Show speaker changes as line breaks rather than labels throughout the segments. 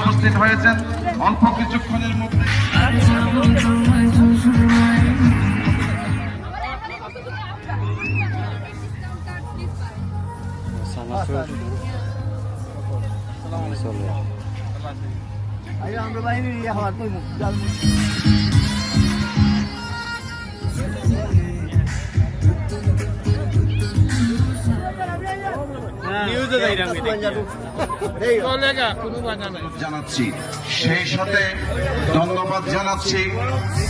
উপস্থিত হয়েছেন অল্প কিছুক্ষণের মধ্যে
আমরা বাহিনী হওয়ার
জানাচ্ছি। সেই সাথে ধন্যবাদ জানাচ্ছি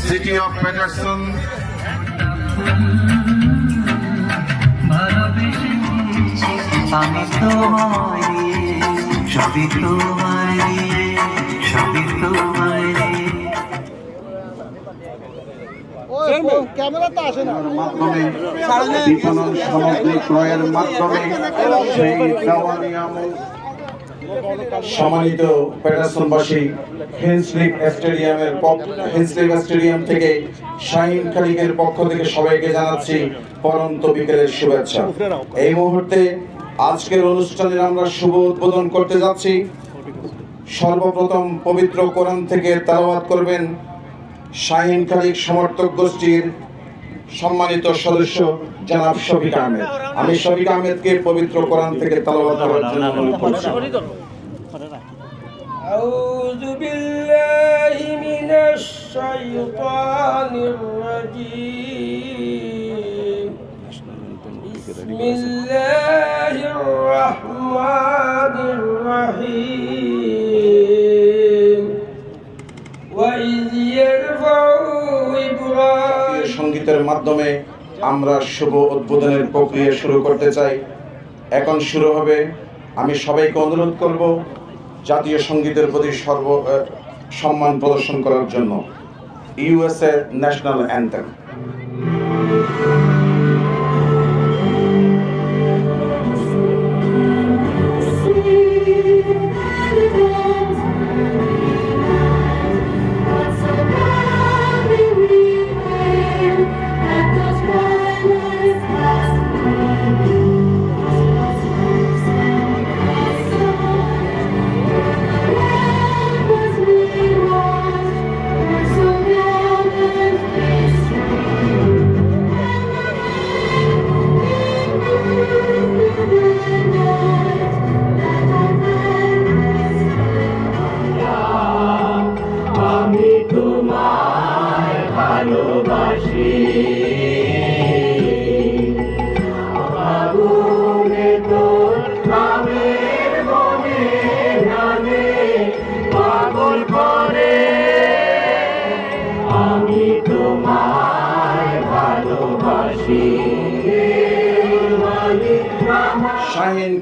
সিটি অফ পেটারসন
আমি তোমায় সবই তোমায় সবই তোমায়
মাধ্যমে বিপণন সামগ্রী ক্রয়ের মাধ্যমে সেই দেওয়ানি আমল সম্মানিত হেন্সলিপ স্টেডিয়ামের হেন্সলিপ স্টেডিয়াম থেকে শাহিন খালিকের পক্ষ থেকে সবাইকে জানাচ্ছি পরন্ত বিকেলের শুভেচ্ছা। এই মুহূর্তে আজকের অনুষ্ঠানের আমরা শুভ উদ্বোধন করতে যাচ্ছি। সর্বপ্রথম পবিত্র কোরআন থেকে তেলাওয়াত করবেন শাহিন খালিক সমর্থক গোষ্ঠীর সম্মানিত সদস্য জনাব শফিক আহমেদ আমি শফিক আহমেদকে পবিত্র কোরআন থেকে তেলাওয়াত করার জন্য অনুরোধ করছি
أعوذ بالله من الشيطان الرجيم بسم الله الرحمن
মাধ্যমে আমরা শুভ উদ্বোধনের প্রক্রিয়া শুরু করতে চাই। এখন শুরু হবে। আমি সবাইকে অনুরোধ করব জাতীয় সঙ্গীতের প্রতি সর্ব সম্মান প্রদর্শন করার জন্য। USA national anthem. Shaheen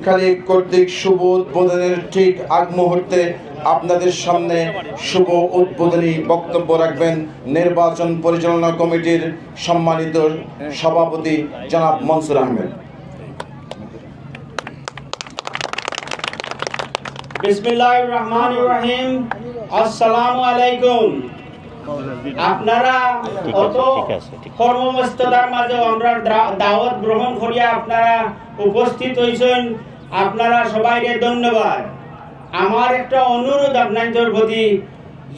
Khaliq কর্তৃক শুভ উদ্বোধনের ঠিক আগ মুহূর্তে আপনাদের সামনে শুভ উদ্বোধনী বক্তব্য রাখবেন নির্বাচন পরিচালনা কমিটির সম্মানিত সভাপতি জনাব মনসুর আহমেদ।
আপনারা দাওয়াত গ্রহণ করিয়া আপনারা উপস্থিত হয়েছেন আপনারা সবাইকে ধন্যবাদ। আমার একটা অনুরোধ আপনাদের প্রতি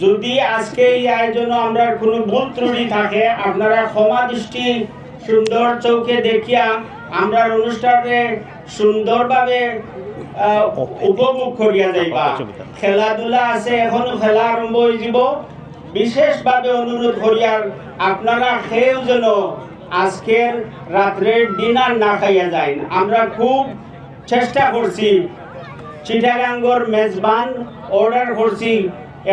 যদি আজকে এই আয়োজনে আমরা কোনো ভুল ত্রুটি থাকে আপনারা ক্ষমা দৃষ্টি সুন্দর চৌকে দেখিয়া আমরা অনুষ্ঠানে সুন্দরভাবে উপভোগ করিয়া যাইবা। খেলাধুলা আছে এখনও খেলা আরম্ভ হয়ে যাব। বিশেষভাবে অনুরোধ করিয়ার আপনারা খেয়েও যেন আজকের রাত্রে ডিনার না খাইয়া যায় আমরা খুব চেষ্টা করছি। চিটাগাঙ্গর মেজবান অর্ডার করছি।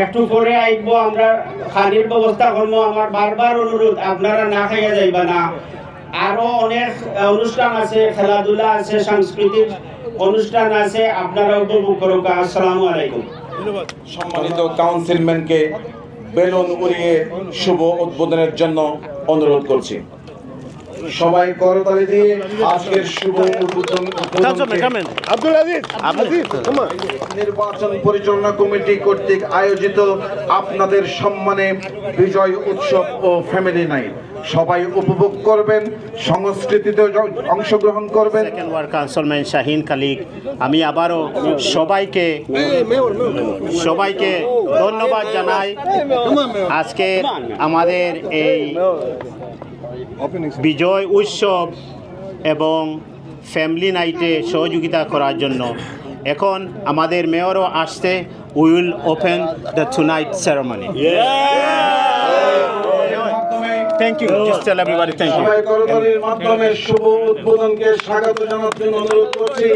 একটু পরে আইব, আমরা খানির ব্যবস্থা করব। আমার বারবার অনুরোধ, আপনারা না খাইয়া যাইবা না। আরও অনেক অনুষ্ঠান আছে, খেলাধুলা আছে, সাংস্কৃতিক অনুষ্ঠান আছে, আপনারা উপভোগ করুক। আসসালামু আলাইকুম।
সম্মানিত কাউন্সিলম্যানকে বেলুন উড়িয়ে শুভ উদ্বোধনের জন্য অনুরোধ করছি। সবাই করতালি দিয়ে আজকের শুভ উদ্বোধন নির্বাচন পরিচালনা কমিটি কর্তৃক আয়োজিত আপনাদের সম্মানে বিজয় উৎসব ও ফ্যামিলি নাইট। সবাই উপভোগ করবেন সংস্কৃতিতে অংশগ্রহণ করবেন।
কাউন্সিলম্যান শাহিন খালিক আমি আবারও সবাইকে সবাইকে ধন্যবাদ জানাই। আজকে আমাদের এই বিজয় উৎসব এবং ফ্যামিলি নাইটে সহযোগিতা করার জন্য। এখন আমাদের মেয়রও আসতে will open the tonight ceremony thank you just tell everybody thank you
সবাই করতালির মাধ্যমে শুভ উদ্বোধনকে স্বাগত জানার জন্য অনুরোধ করছি।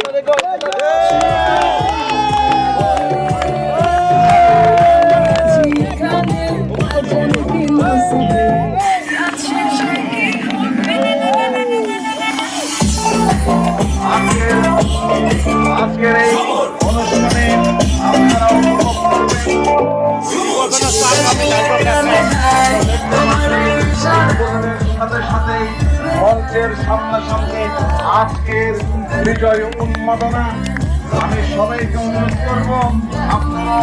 আজকের এই অনুষ্ঠানে আপনারা উপভোগ করবেন। সাথে মঞ্চের সামনাসামনি আজকের বিজয় উন্মাদনা। আমি সবাইকে অনুরোধ করব আপনারা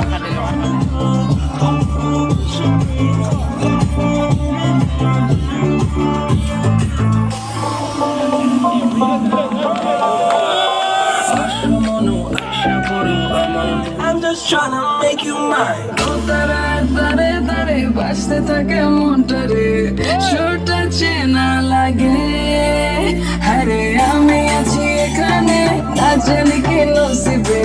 I'm just trying to make you mine.
তারা তারে তারে বাঁচতে থাকে মনটারে সুরটা চেনা লাগে আরে আমি আছি এখানে না জানি কি নসিবে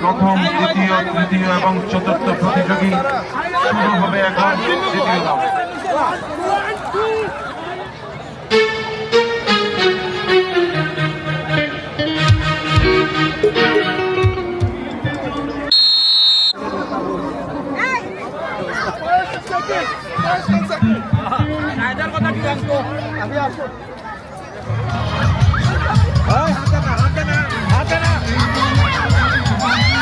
প্রথম দ্বিতীয় তৃতীয় এবং চতুর্থ প্রতিযোগী শুরু হবে এখন দ্বিতীয় রাউন্ড
তোমারি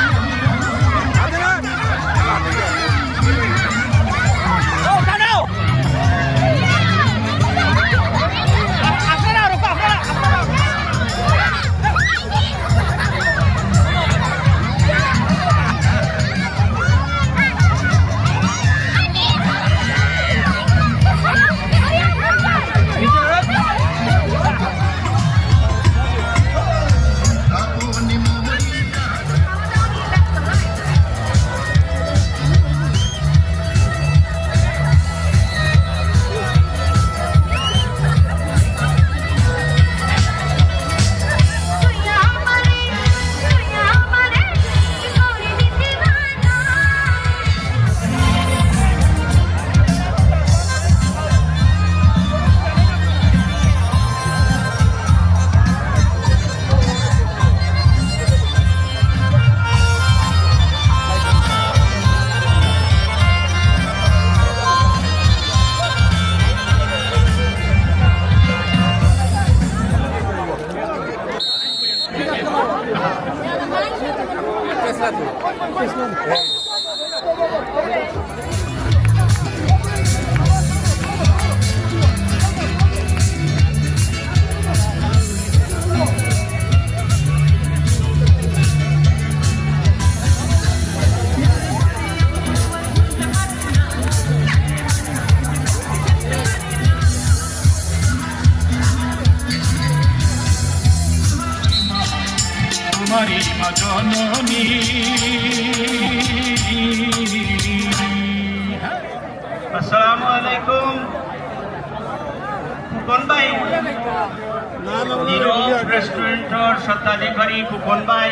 স্বত্বাধিকারী ফুকন ভাই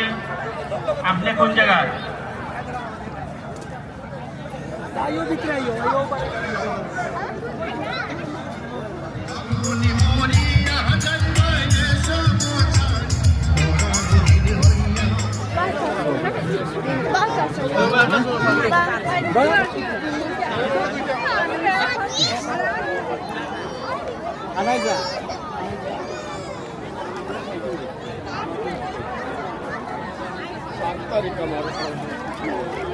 আপনি কোন জায়গায়
ったかもあるかも
しれない。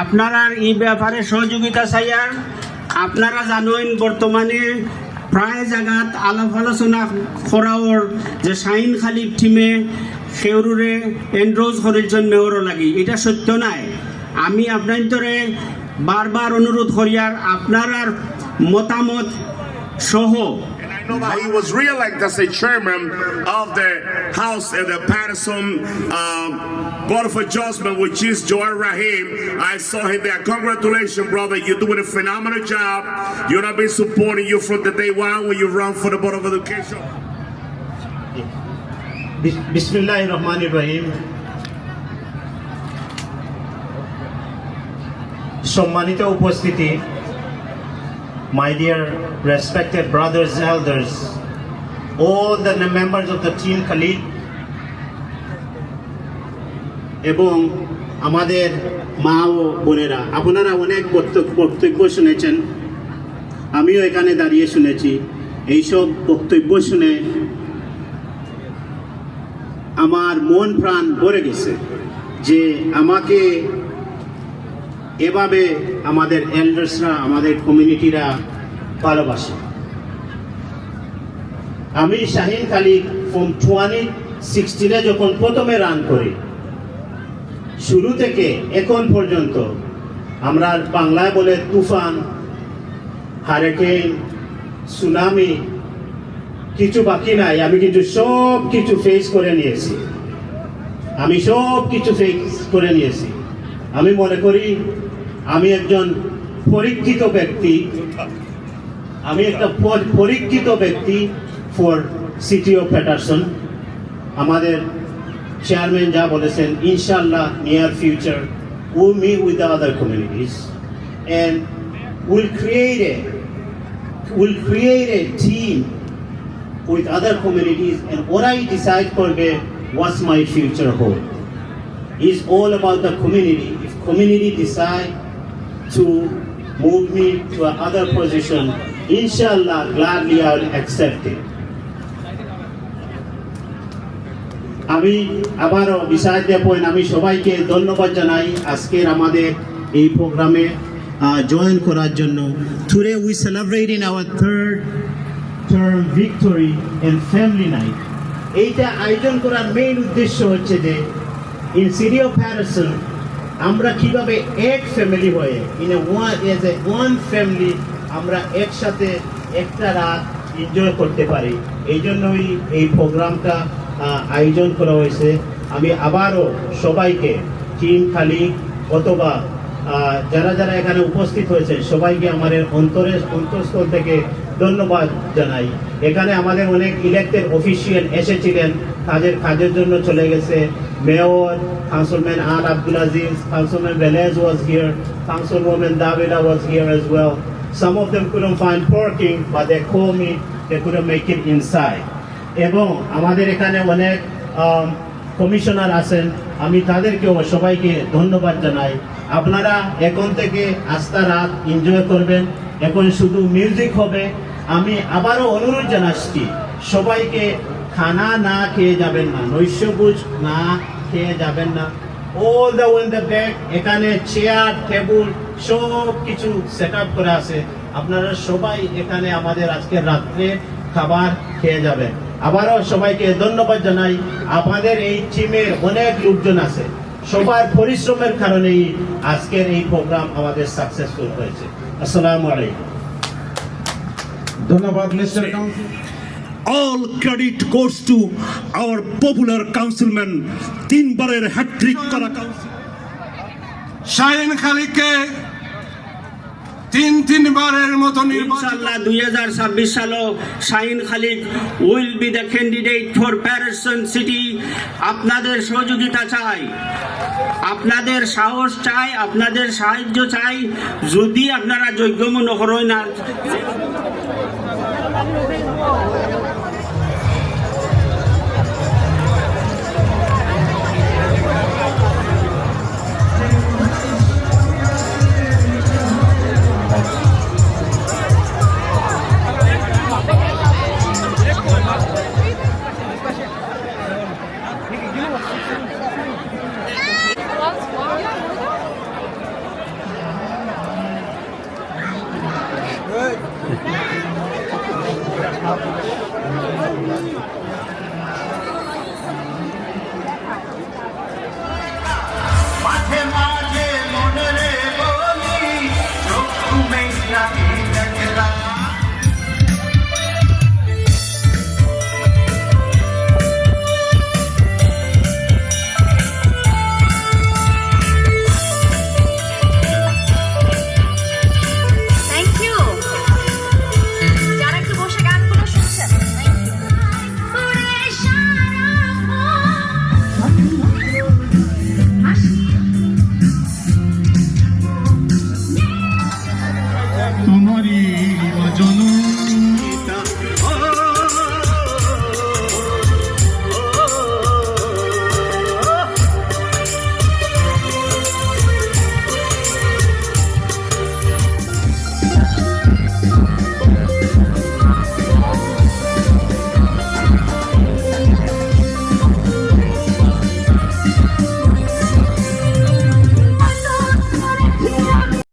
আপনারা এই ব্যাপারে সহযোগিতা চাইয়ার আপনারা জানেন বর্তমানে প্রায় জায়গাত আলাপ আলোচনা করাওর যে শাইন খালিফ টিমে সেউরুরে এন্ড্রোজ হরিজন মেয়রও লাগি। এটা সত্য নাই। আমি আপনান্তরে বারবার অনুরোধ করিয়ার আপনার মতামত সহ
he was re-elected as a chairman of the House of the Patterson um, Board of Adjustment, which is Joel Rahim. I saw him there. Congratulations, brother. You're doing a phenomenal job. You know, I've been supporting you from the day one when you run for the Board of Education.
বিসমিল্লাহ রহমান রহিম সম্মানিত উপস্থিতি my dear respected brothers, elders, all the members of the team Khalid এবং আমাদের মা ও বোনেরা, আপনারা অনেক বক্তব্য শুনেছেন, আমিও এখানে দাঁড়িয়ে শুনেছি, এইসব বক্তব্য শুনে আমার মন প্রাণ ভরে গেছে যে আমাকে এভাবে আমাদের এল্ডার্সরা আমাদের কমিউনিটিরা ভালোবাসে। আমি শাহিন খালিক ফ্রম টোয়ানি সিক্সটিনে যখন প্রথমে রান করি, শুরু থেকে এখন পর্যন্ত আমরা বাংলায় বলে তুফান হারেকেন সুনামি কিছু বাকি নাই, আমি কিন্তু সব কিছু ফেস করে নিয়েছি। আমি সব কিছু ফেস করে নিয়েছি। আমি মনে করি আমি একজন পরীক্ষিত ব্যক্তি। আমি একটা পরীক্ষিত ব্যক্তি ফর সিটি অফ প্যাটারসন আমাদের চেয়ারম্যান যা বলেছেন ইনশাল্লাহ near future will me with the other communities and will create a will create a team other communities and what I decide করবে what's my future hold. Is all about the community. If community decide to move me to another position, inshallah, gladly I'll accept it. আমি আবারও বিষয় দিয়ে point আমি সবাইকে ধন্যবাদ জানাই আজকের আমাদের এই প্রোগ্রামে জয়েন করার জন্য। Today we celebrating our third term victory and family night এইটা আয়োজন করার মেইন উদ্দেশ্য হচ্ছে যে ইন সিটি অফ প্যারিসন আমরা কীভাবে এক ফ্যামিলি হয়ে in a one as a one family আমরা একসাথে একটা রাত এনজয় করতে পারি। এই জন্যই এই প্রোগ্রামটা আয়োজন করা হয়েছে। আমি আবারও সবাইকে টিম খালি, অথবা যারা যারা এখানে উপস্থিত হয়েছে সবাইকে আমাদের অন্তরের অন্তঃস্থল থেকে ধন্যবাদ জানাই। এখানে আমাদের অনেক ইলেক্টেড অফিসিয়াল এসেছিলেন, তাদের কাজের জন্য চলে গেছে। Councilman Al Abdul Aziz councilman Velez was here কাউন্সিলwoman Davida was here as well. Some of them couldn't find parking, but they called me, they couldn't make it inside. এবং আমাদের এখানে অনেক কমিশনার আছেন, আমি তাদেরকেও সবাইকে ধন্যবাদ জানাই। আপনারা এখন থেকে আস্থা রাত এনজয় করবেন, এখন শুধু মিউজিক হবে। আমি আবারও অনুরোধ জানাচ্ছি, সবাইকে খানা না খেয়ে যাবেন না নৈশভোজ না খেয়ে যাবেন না। All the way in the back এখানে চেয়ার টেবুল সব কিছু সেট আপ করে আছে। আপনারা সবাই এখানে আমাদের আজকে রাত্রে খাবার খেয়ে যাবেন। আবারও সবাইকে ধন্যবাদ জানাই। আমাদের এই টিমের অনেক লোকজন আছে। সবার পরিশ্রমের কারণেই আজকের এই প্রোগ্রাম আমাদের সাকসেসফুল হয়েছে। আসসালামু আলাইকুম।
ধন্যবাদ mister council
all credit goes to our popular councilman তিনবারের হ্যাট্রিক করা
শাহিন খালিককে তিন তিনবারের মতো
ইনশাল্লাহ দুই হাজার ছাব্বিশ সালও Shaheen Khalid will be the candidate for Paterson city আপনাদের সহযোগিতা চাই আপনাদের সাহস চাই আপনাদের সাহায্য চাই। যদি আপনারা যোগ্য মনে করেন না